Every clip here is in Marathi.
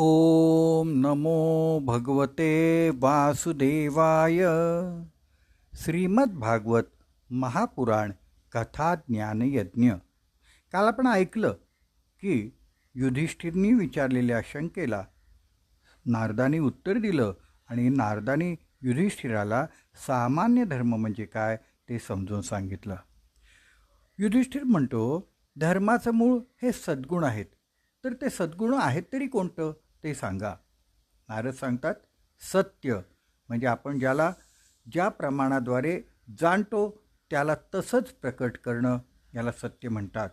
ओम नमो भगवते वासुदेवाय। श्रीमद्भागवत महापुराण कथा ज्ञानयज्ञ। काल आपण ऐकलं की युधिष्ठिरनी विचारलेल्या शंकेला नारदानी उत्तर दिलं आणि नारदानी युधिष्ठिराला सामान्य धर्म म्हणजे काय ते समजून सांगितलं. युधिष्ठिर म्हणतो धर्माचं मूळ हे सद्गुण आहेत. तर ते सद्गुण आहेत तरी कोणतं? ते सांगा. नारद सांगतात सत्य. म्हणजे आपण ज्याला ज्या प्रमाणाद्वारे जाणतो त्याला तसंच प्रकट करणं याला सत्य म्हणतात.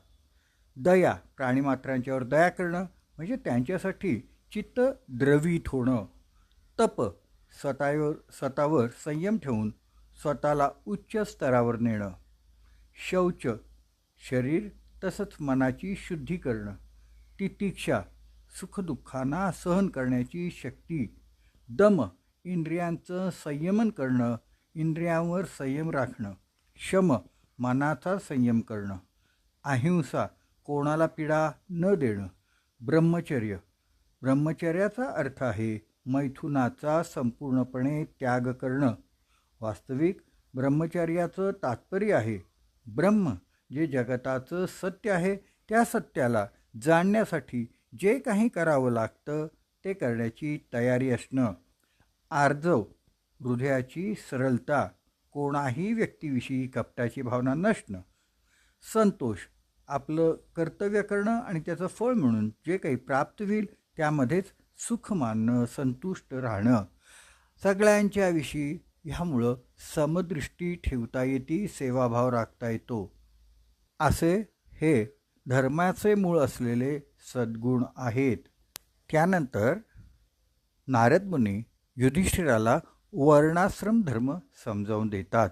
दया प्राणीमात्रांच्यावर दया करणं म्हणजे त्यांच्यासाठी चित्त द्रवित होणं. तप स्वतःवर स्वतःवर संयम ठेवून स्वतःला उच्च स्तरावर नेणं. शौच शरीर तसंच मनाची शुद्धी करणं. तितिक्षा सुखदुःखांना सहन करण्याची शक्ती. दम इंद्रियांचं संयमन करणं इंद्रियांवर संयम राखणं. शम मनाचा संयम करणं. अहिंसा कोणाला पीडा न देणं. ब्रह्मचर्य. ब्रह्मचर्याचा अर्थ आहे मैथुनाचा संपूर्णपणे त्याग करणं. वास्तविक ब्रह्मचर्याचं तात्पर्य आहे ब्रह्म जे जगताचं सत्य आहे त्या सत्याला जाणण्यासाठी जे काही करावं लागतं ते करण्याची तयारी असणं आर्जव हृदयाची सरलता कोणाही व्यक्तीविषयी कपटाची भावना नसणं संतोष आपलं कर्तव्य करणं आणि त्याचं फळ म्हणून जे काही प्राप्त होईल त्यामध्येच सुख मानणं संतुष्ट राहणं सगळ्यांच्याविषयी ह्यामुळं समदृष्टी ठेवता येते सेवाभाव राखता येतो. असे हे धर्माचे मूळ असलेले सद्गुण आहेत. त्यानंतर नारदमुनी युधिष्ठिराला वर्णाश्रम धर्म समजावून देतात.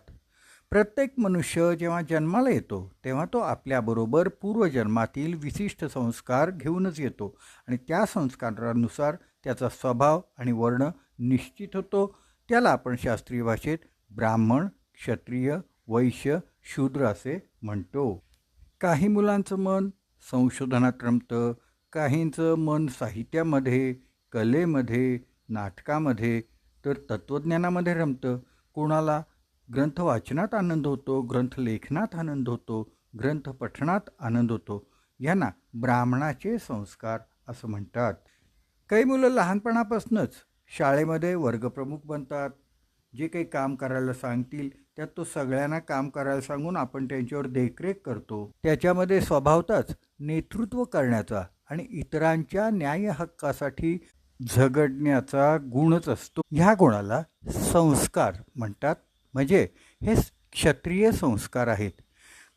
प्रत्येक मनुष्य जेव्हा जन्माला येतो तेव्हा तो आपल्याबरोबर पूर्वजन्मातील विशिष्ट संस्कार घेऊनच येतो आणि त्या संस्कारानुसार त्याचा स्वभाव आणि वर्ण निश्चित होतो. त्याला आपण शास्त्रीय भाषेत ब्राह्मण क्षत्रिय वैश्य शूद्र असे म्हणतो. काही मुलांचं मन संशोधनात रमतं काहींचं मन साहित्यामध्ये कलेमध्ये नाटकामध्ये तर तत्त्वज्ञानामध्ये रमतं. कोणाला ग्रंथ वाचनात आनंद होतो ग्रंथ लेखनात आनंद होतो ग्रंथ पठणात आनंद होतो यांना ब्राह्मणाचे संस्कार असं म्हणतात. काही मुलं लहानपणापासूनच शाळेमध्ये वर्गप्रमुख बनतात. जे काही काम करायला सांगतील त्यात तो सगळ्यांना काम करायला सांगून आपण त्यांच्यावर देखरेख करतो. त्याच्यामध्ये स्वभावताच नेतृत्व करण्याचा आणि इतरांच्या न्याय हक्कासाठी झगडण्याचा गुणच असतो. ह्या गुणाला संस्कार म्हणतात. म्हणजे हे क्षत्रिय संस्कार आहेत.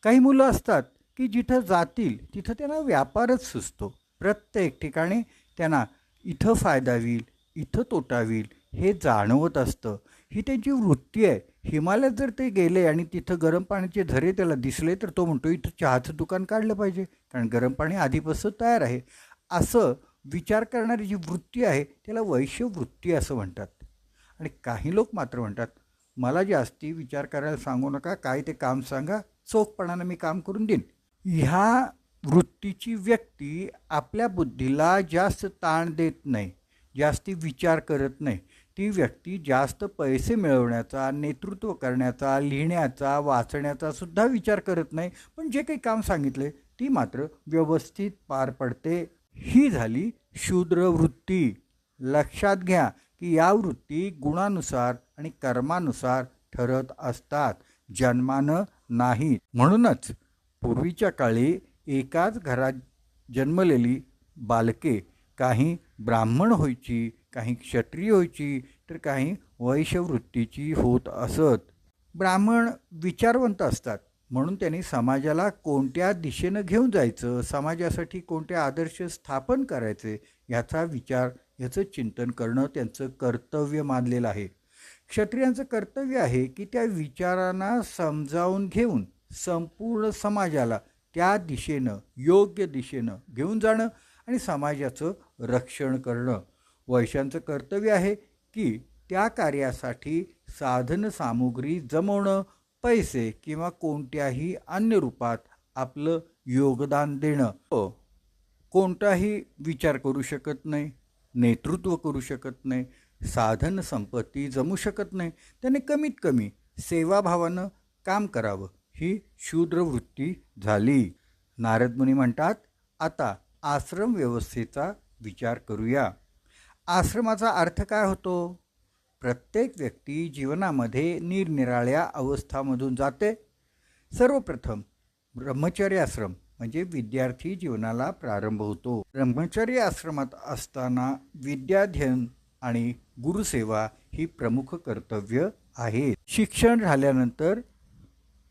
काही मुलं असतात की जिथं जातील तिथं त्यांना व्यापारच सुचतो. प्रत्येक ठिकाणी त्यांना इथं फायदा होईल इथं तोटा होईल हे जाणवत असतं. ही त्यांची वृत्ती आहे. हिमालयात जर ते गेले आणि तिथं गरम पाण्याचे झरे त्याला दिसले तर तो म्हणतो इथं चहाचं दुकान काढलं पाहिजे. कारण गरम पाणी आधीपासून तयार आहे. असं विचार करणारी जी वृत्ती आहे त्याला वैश्यवृत्ती असं म्हणतात. आणि काही लोक मात्र म्हणतात मला जास्ती विचार करायला सांगू नका काय ते काम सांगा चोखपणानं मी काम करून देईन. ह्या वृत्तीची व्यक्ती आपल्या बुद्धीला जास्त ताण देत नाही जास्ती विचार करत नाही. ती व्यक्ती जास्त पैसे मिळवण्याचा नेतृत्व करण्याचा लिहिण्याचा वाचण्याचा सुद्धा विचार करत नाही. पण जे काही काम सांगितले ती मात्र व्यवस्थित पार पडते. ही झाली शूद्र वृत्ती. लक्षात घ्या की या वृत्ती गुणानुसार आणि कर्मानुसार ठरत असतात. जन्मानं नाही. म्हणूनच पूर्वीच्या काळी एकाच घरात जन्मलेली बालके काही ब्राह्मण व्हायची काही क्षत्रिय व्हायची तर काही वैश्यवृत्तीची होत असत. ब्राह्मण विचारवंत असतात. म्हणून त्यांनी समाजाला कोणत्या दिशेनं घेऊन जायचं? समाजासाठी कोणते आदर्श स्थापन करायचे? याचा विचार याचं चिंतन करणं त्यांचं कर्तव्य मानलेलं आहे. क्षत्रियांचं कर्तव्य आहे की त्या विचारांना समजावून घेऊन संपूर्ण समाजाला त्या दिशेनं योग्य दिशेनं घेऊन जाणं आणि समाजाचं रक्षण करणं. वैश्यांचं कर्तव्य आहे की त्या कार्यासाठी साधन सामुग्री जमवणं पैसे किंवा कोणत्याही अन्य रूपात आपलं योगदान देणं. हो. कोणताही विचार करू शकत नाही नेतृत्व करू शकत नाही साधन संपत्ती जमू शकत नाही. त्याने कमीत कमी सेवाभावानं काम करावं ही शूद्रवृत्ती झाली. नारदमुनी म्हणतात आता आश्रम व्यवस्थेचा विचार करूया. आश्रमाचा अर्थ काय होतो? प्रत्येक व्यक्ती जीवनामध्ये निरनिराळ्या अवस्थामधून जाते. सर्वप्रथम ब्रह्मचर्य आश्रम म्हणजे विद्यार्थी जीवनाला प्रारंभ होतो. ब्रह्मचर्य आश्रमात असताना विद्याध्ययन आणि गुरुसेवा ही प्रमुख कर्तव्य आहेत. शिक्षण झाल्यानंतर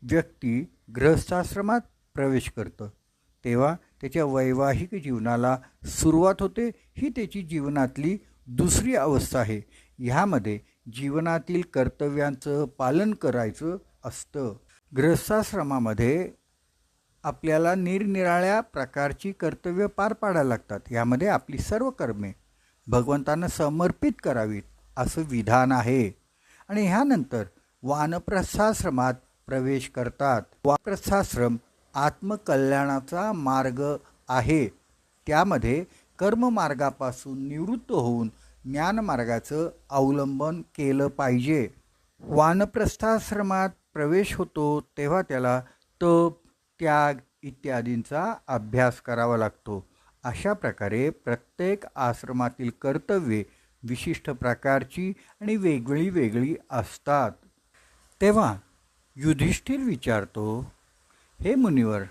व्यक्ती गृहस्थाश्रमात प्रवेश करतं. तेव्हा त्याच्या वैवाहिक जीवनाला सुरुवात होते. ही त्याची जीवनातली दुसरी अवस्था आहे. ह्यामध्ये जीवनातील कर्तव्यांचं पालन करायचं असतं. गृहस्थाश्रमामध्ये आपल्याला निरनिराळ्या प्रकारची कर्तव्य पार पाडायला लागतात. यामध्ये आपली सर्व कर्मे भगवंतांना समर्पित करावीत असं विधान आहे. आणि ह्यानंतर वानप्रस्थाश्रमात प्रवेश करतात. वानप्रस्थाश्रम आत्मकल्याणाचा मार्ग आहे. त्यामध्ये कर्ममार्गापासून निवृत्त होऊन ज्ञानमार्गाचं अवलंबन केलं पाहिजे. वानप्रस्थाश्रमात प्रवेश होतो तेव्हा त्याला तप त्याग इत्यादींचा अभ्यास करावा लागतो. अशा प्रकारे प्रत्येक आश्रमातील कर्तव्ये विशिष्ट प्रकारची आणि वेगळी वेगळी असतात. तेव्हा युधिष्ठिर विचारतो हे मुनिवर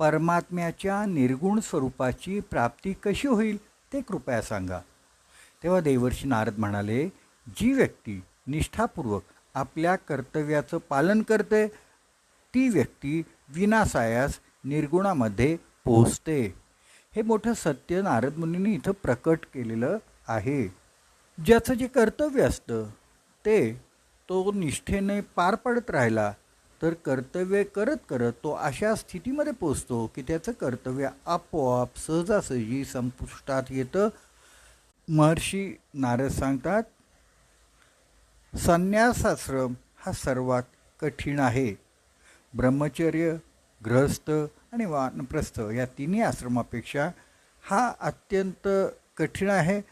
परमात्म्याच्या निर्गुण स्वरूपाची प्राप्ती कशी होईल ते कृपया सांगा. तेव्हा देवर्षी नारद म्हणाले जी व्यक्ती निष्ठापूर्वक आपल्या कर्तव्याचं पालन करते ती व्यक्ती विनासायास निर्गुणामध्ये पोहोचते हे मोठं सत्य नारद मुनींनी इथं प्रकट केलेलं आहे. ज्याचं जे कर्तव्य असतं ते तो निष्ठेने पार पडत राहिला तर कर्तव्य करत करत तो अशा स्थितीमध्ये पोचतो की त्याचं कर्तव्य आपोआप सहजासहजी संपुष्टात येतं. महर्षी नारद सांगतात संन्यासाश्रम हा सर्वात कठीण आहे. ब्रह्मचर्य ग्रहस्थ आणि वानप्रस्थ या तिन्ही आश्रमापेक्षा हा अत्यंत कठीण आहे.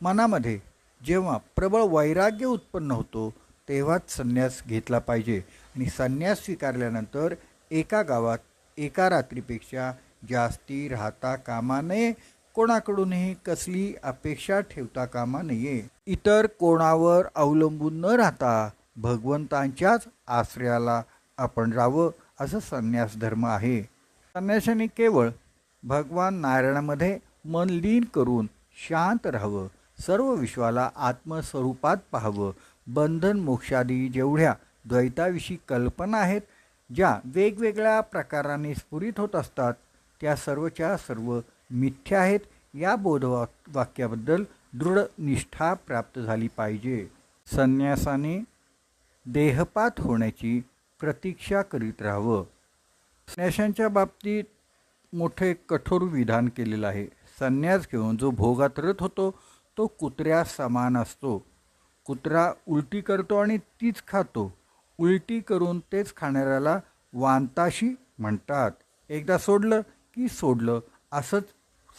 मनामध्ये जेव्हा प्रबळ वैराग्य उत्पन्न होतो तेव्हाच संन्यास घेतला पाहिजे. आणि संन्यास स्वीकारल्यानंतर एका गावात एका रात्रीपेक्षा जास्ती राहता कामा नये. कोणाकडूनही कसली अपेक्षा ठेवता कामा नये. इतर कोणावर अवलंबून न राहता भगवंतांच्याच आश्रयाला आपण राहावं असं संन्यास धर्म आहे. संन्यासाने केवळ भगवान नारायणामध्ये मन लीन करून शांत राहावं. सर्व विश्वाला आत्मस्वरूपात पाहावं. बंधन मोक्षादी जेवढ्या द्वैताविषयी कल्पना आहेत ज्या वेगवेगळ्या प्रकाराने स्फुरित होत असतात. त्या सर्वच्या सर्व मिथ्या आहेत. या बोधवा वाक्याबद्दल दृढ निष्ठा प्राप्त झाली पाहिजे. संन्यासाने देहपात होण्याची प्रतीक्षा करीत राहावं. संन्याशांच्या बाबतीत मोठे कठोर विधान केलेलं आहे. संन्यास घेऊन जो भोगात रत होतो तो कुत्र्या समान असतो. कुत्रा उलटी करतो आणि तीच खातो. उलटी करून तेच खाणाऱ्याला वांताशी म्हणतात. एकदा सोडलं की सोडलं असंच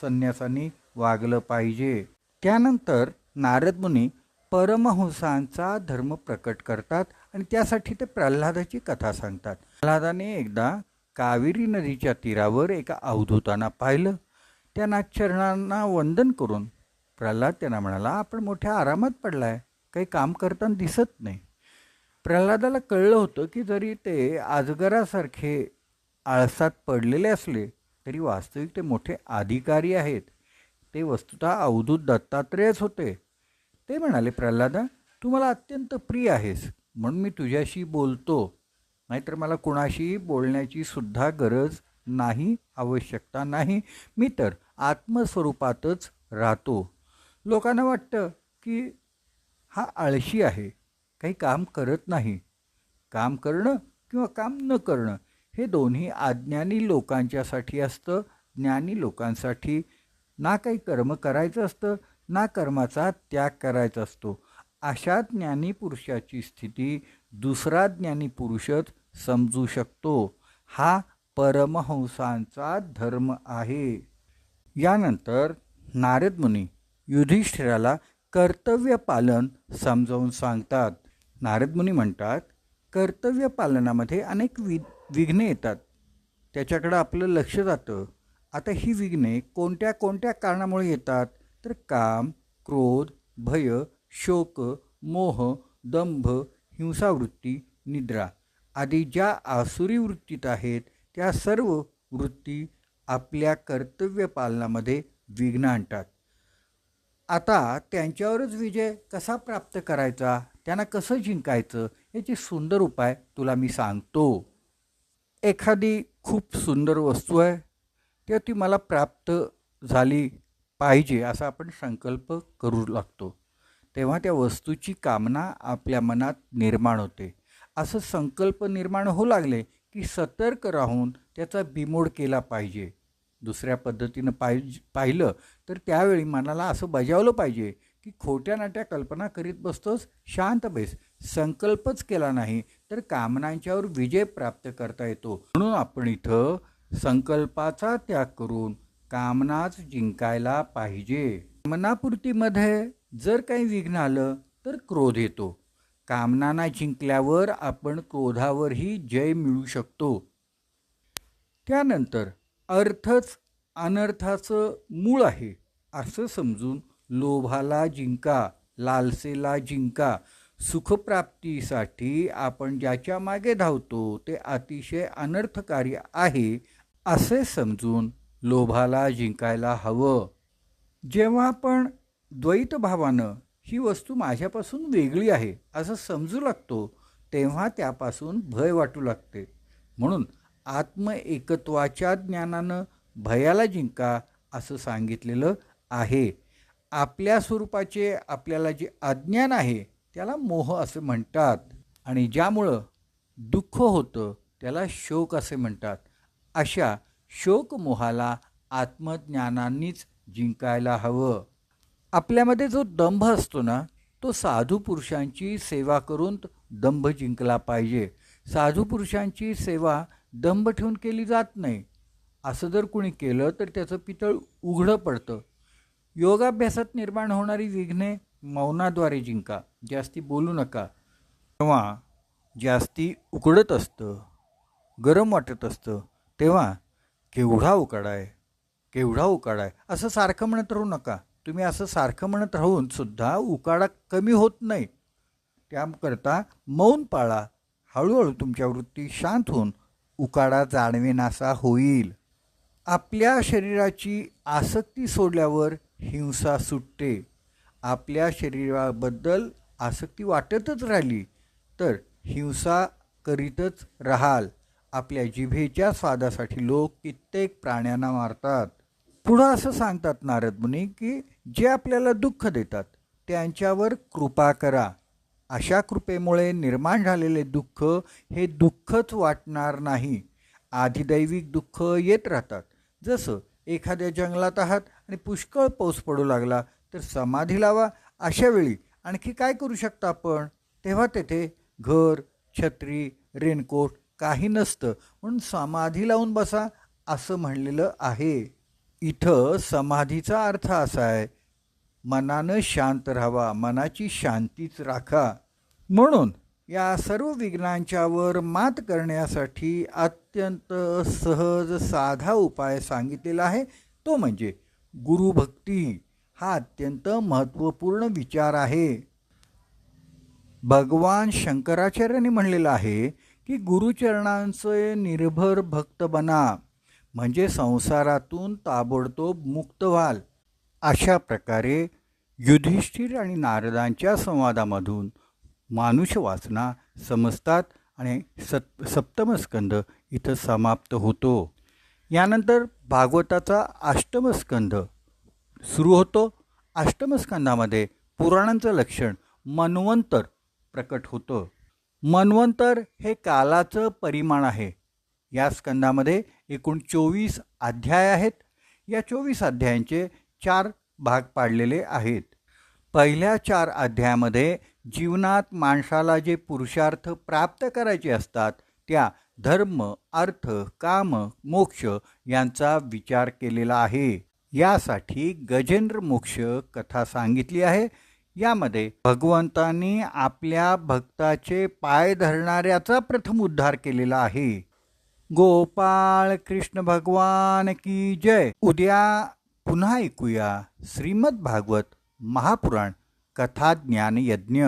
संन्यासांनी वागलं पाहिजे. त्यानंतर नारदमुनी परमहंसांचा धर्म प्रकट करतात आणि त्यासाठी ते प्रल्हादाची कथा सांगतात. प्रल्हादाने एकदा कावेरी नदीच्या तीरावर एका अवधूतांना पाहिलं. त्या नागचरणांना वंदन करून प्रल्हाद त्यांना म्हणाला आपण मोठ्या आरामात पडलाय. काही काम करताना दिसत नाही. प्रल्हादाला कळलं होतं की जरी ते आजगरासारखे आळसात पडलेले असले तरी वास्तविक ते मोठे अधिकारी आहेत. ते वस्तुतः अवधूत दत्तात्रेयच होते. ते म्हणाले प्रल्हादा तू मला अत्यंत प्रिय आहेस म्हणून मी तुझ्याशी बोलतो. नाहीतर मला कुणाशी बोलण्याची सुद्धा गरज नाही आवश्यकता नाही. मी तर आत्मस्वरूपातच राहतो. लोकांना वाटतं की हा आळशी आहे. काही काम करत नाही. काम करणं किंवा काम न करणं हे दोन्ही अज्ञानी लोकांच्यासाठी असतं ज्ञानी लोकांसाठी. ना काही कर्म करायचं असतं ना कर्माचा त्याग करायचा असतो. अशा ज्ञानी पुरुषाची स्थिती दुसरा ज्ञानी पुरुषच समजू शकतो. हा परमहंसांचा धर्म आहे. यानंतर नारद मुनी युधिष्ठिराला कर्तव्य पालन समजावून सांगतात. नारदमुनी म्हणतात कर्तव्य पालनामध्ये अनेक वि विघ्ने येतात. त्याच्याकडं आपलं लक्ष जातं. आता ही विघ्ने कोणत्या कोणत्या कारणामुळे येतात? तर काम क्रोध भय शोक मोह दंभ हिंसावृत्ती निद्रा आदी ज्या आसुरी वृत्तीत आहेत त्या सर्व वृत्ती आपल्या कर्तव्य पालनामध्ये विघ्न आणतात. आता त्यांच्यावरच विजय कसा प्राप्त करायचा? त्यांना कसं जिंकायचं याचे सुंदर उपाय तुला मी सांगतो. एखादी खूप सुंदर वस्तू आहे तेव्हा ती मला प्राप्त झाली पाहिजे असा आपण संकल्प करू लागतो. तेव्हा त्या वस्तूची कामना आपल्या मनात निर्माण होते. असं संकल्प निर्माण होऊ लागले की सतर्क राहून त्याचा बिमोड केला पाहिजे. दुसऱ्या पद्धतीनं पाहिज पाहिलं तर त्यावेळी मनाला असं बजावलं पाहिजे की खोट्या नाट्या कल्पना करीत बसतोस शांत बैस. संकल्पच केला नाही तर कामनांच्यावर विजय प्राप्त करता येतो. म्हणून आपण इथं संकल्पाचा त्याग करून कामनाच जिंकायला पाहिजे. कामनापूर्तीमध्ये जर काही विघ्न आलं तर क्रोध येतो. कामनांना जिंकल्यावर आपण क्रोधावरही जय मिळू शकतो. त्यानंतर अर्थच अनर्थाचं मूळ आहे असं समजून लोभाला जिंका लालसेला जिंका. सुखप्राप्तीसाठी आपण ज्याच्या मागे धावतो ते अतिशय अनर्थकारी आहे असे समजून लोभाला जिंकायला हवं. जेव्हा आपण द्वैत भावानं ही वस्तू माझ्यापासून वेगळी आहे असं समजू लागतो तेव्हा त्यापासून भय वाटू लागते. म्हणून आत्म एकत्वाच्या ज्ञानानं भयाला जिंका असं सांगितलेलं आहे. आपल्या स्वरूपाचे आपल्याला जे अज्ञान आहे त्याला मोह असे म्हणतात. आणि ज्यामुळं दुःख होतं त्याला शोक असे म्हणतात. अशा शोकमोहाला आत्मज्ञानांनीच जिंकायला हवं. आपल्यामध्ये जो दंभ असतो ना तो साधू पुरुषांची सेवा करून दंभ जिंकला पाहिजे. साधू पुरुषांची सेवा दंभ ठेवून केली जात नाही. असं जर कुणी केलं तर त्याचं पितळ उघडं पडतं. योगाभ्यासात निर्माण होणारी विघ्ने मौनाद्वारे जिंका. जास्ती बोलू नका. तेव्हा जास्ती उकडत असतं गरम वाटत असतं. तेव्हा केवढा उकाडा आहे केवढा उकाडा आहे असं सारखं म्हणत राहू नका. तुम्ही असं सारखं म्हणत राहून सुद्धा उकाडा कमी होत नाही. त्याकरता मौन पाळा. हळूहळू तुमच्या वृत्ती शांत होऊन उकाडा जाणवेनासा होईल. आपल्या शरीराची आसक्ती सोडल्यावर हिंसा सुटते. आपल्या शरीराबद्दल आसक्ती वाटतच राहिली तर हिंसा करीतच राहाल. आपल्या जिभेच्या स्वादासाठी लोक कित्येक प्राण्यांना मारतात. पुढं असं सांगतात नारद मुनी की जे आपल्याला दुःख देतात त्यांच्यावर कृपा करा. अशा कृपेमुळे निर्माण झालेले दुःख हे दुःखच वाटणार नाही. आधिदैविक दुःख येत राहतात. जसं एखाद्या जंगलात आहात आणि पुष्कळ पाऊस पडू लागला तर समाधी लावा. अशा वेळी आणखी काय करू शकता आपण? तेव्हा तेथे घर छत्री रेनकोट काही नसतं. म्हणून समाधी लावून बसा असं म्हणलेलं आहे. इथं समाधीचा अर्थ असा आहे मनानं शांत राहावा मनाची शांतीच राखा. म्हणून या सर्व विघ्नांच्यावर मात करण्यासाठी अत्यंत सहज साधा उपाय सांगितलेला आहे. तो म्हणजे गुरुभक्ती हा अत्यंत महत्त्वपूर्ण विचार आहे. भगवान शंकराचार्यांनी म्हणलेलं आहे की गुरुचरणांचे निर्भर भक्त बना म्हणजे संसारातून ताबडतोब मुक्त व्हाल. अशा प्रकारे युधिष्ठिर आणि नारदांच्या संवादामधून मानुष वाचना समजतात आणि सत सप्तमस्कंद इथं समाप्त होतो. यानंतर भागवताचा अष्टमस्कंध सुरू होतो. अष्टमस्कंधामध्ये पुराणांचं लक्षण मन्वंतर प्रकट होतं. मन्वंतर हे कालाचं परिमाण आहे. या स्कंदामध्ये एकूण चोवीस अध्याय आहेत. या चोवीस अध्यायांचे चार भाग पाडलेले आहेत. पहिल्या चार अध्यायामध्ये जीवनात माणसाला जे पुरुषार्थ प्राप्त करायचे असतात त्या धर्म अर्थ काम मोक्ष यांचा विचार केलेला आहे. यासाठी गजेंद्र मोक्ष कथा सांगितली आहे. यामध्ये भगवंतांनी आपल्या भक्ताचे पाय धरणाऱ्याचा प्रथम उद्धार केलेला आहे. गोपाळ कृष्ण भगवान की जय. उद्या पुन्हा ऐकूया श्रीमद भागवत महापुराण कथा ज्ञान यज्ञ